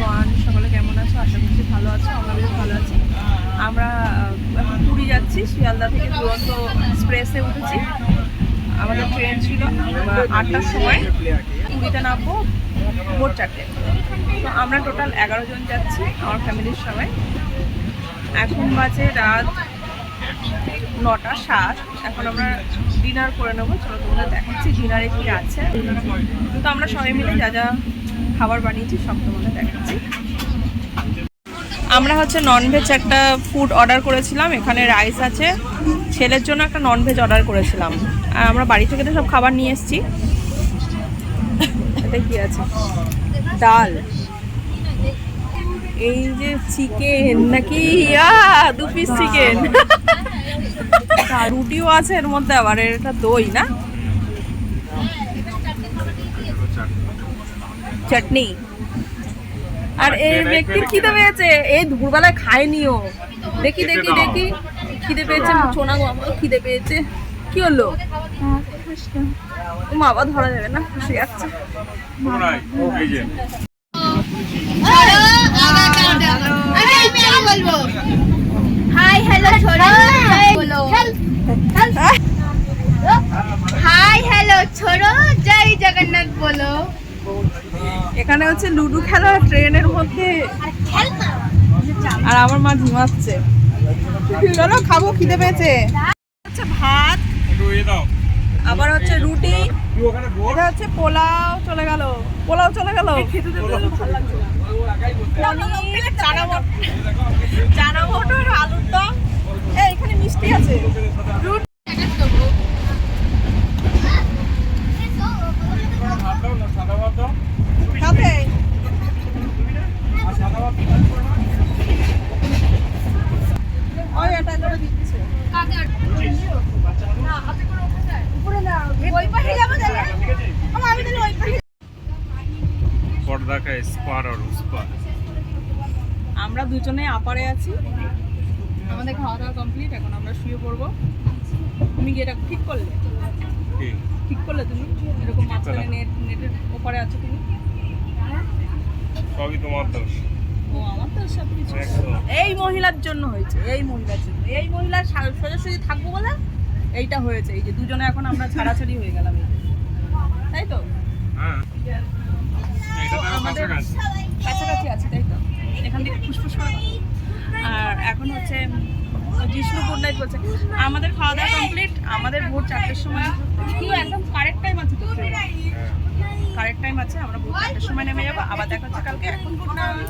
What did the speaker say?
Everyone সকলে কেমন আছো? আশা করছি ভালো আছো, আমরা বেশ ভালো আছি। আমরা এখন পুরী যাচ্ছি, শিয়ালদা থেকে দুরন্ত এক্সপ্রেসে উঠেছি। আমাদের ট্রেন ছিল আটটার সময়। পুরীতে নামবো ভোর চারটে। তো আমরা টোটাল এগারো জন যাচ্ছি, আমার ফ্যামিলির সবাই। এখন বাজে রাত নটা সাত। এখন আমরা ডিনার করে নেব। চলো তোমাদের দেখাচ্ছি ডিনারে কি আছে। তো আমরা সবাই মিলে যা যা খাবার বানিয়েছি, সব তোমাদের দেখাচ্ছি। আমরা হচ্ছে ননভেজ একটা ফুড অর্ডার করেছিলাম, এখানে রাইস আছে। ছেলের জন্য একটা ননভেজ অর্ডার করেছিলাম। আর আমরা বাড়ি থেকে তো সব খাবার নিয়ে এসেছি। এটা কি আছে? ডাল। এই যে চিকেন নাকি? দু পিস চিকেন রুটিও আছে এর মধ্যে আবার এটা দই, না? চাটনি। আর এই ব্যক্তির খিদে পেয়েছে এই দুপুরবেলায় খায়নিও। দেখি দেখি দেখি। খিদে পেয়েছে সোনা খিদে পেয়েছে। কি হলো? মা আবার ধরা যাবে না খুশি যাচ্ছে আরে আমি আগে বলব হাই হ্যালো ছোড়ো বলো হাই হ্যালো ছোড়ো। জয় জগন্নাথ বলো। এখানে হচ্ছে লুডো খেলা ট্রেনের মধ্যে আর আমার মা ঝিমাচ্ছে চলো খাব, খিদে পেয়েছে। ভাত, আবার হচ্ছে রুটি, এটা হচ্ছে পোলাও চলে গেল। পোলাও চলে গেল? চানা মটর, আলুর দম। এখানে মিষ্টি আছে। কা স্পার আর উসপার আমরা দুজনে আপারে আছি। আমাদের খাওয়া দাওয়া কমপ্লিট এখন আমরা শুয়ে পড়ব। তুমি গিয়ে এটা ঠিক করলে? ঠিক করলে তুমি? এরকম মাঝখানে হ্যাঁ। নেট নেটের ওপারে আছো তুমি? সবই তোমার দোষ। এই মহিলার জন্য হয়েছে এই মহিলার জন্য। এই মহিলা সোজাসুজি থাকব বলে এইটা হয়েছে। এই যে দুজনে এখন আমরা ছাড়াছাড়ি হয়ে গেলাম তাই তো? হ্যাঁ। আমাদের কাছাকাছি। আছে তাই তো? এখান থেকে ফুসফুস করে আর এখন হচ্ছে জিষ্ণু গুড নাইট বলছে। আমাদের খাওয়া দাওয়া কমপ্লিট আমাদের ভোর চারটের সময়। একদম কারেক্ট টাইম আছে তো হ্যাঁ। কারেক্ট টাইম আছে আমরা ভোর চারটের সময় নেমে যাব। আবার দেখা হচ্ছে কালকে এখন গুড নাইট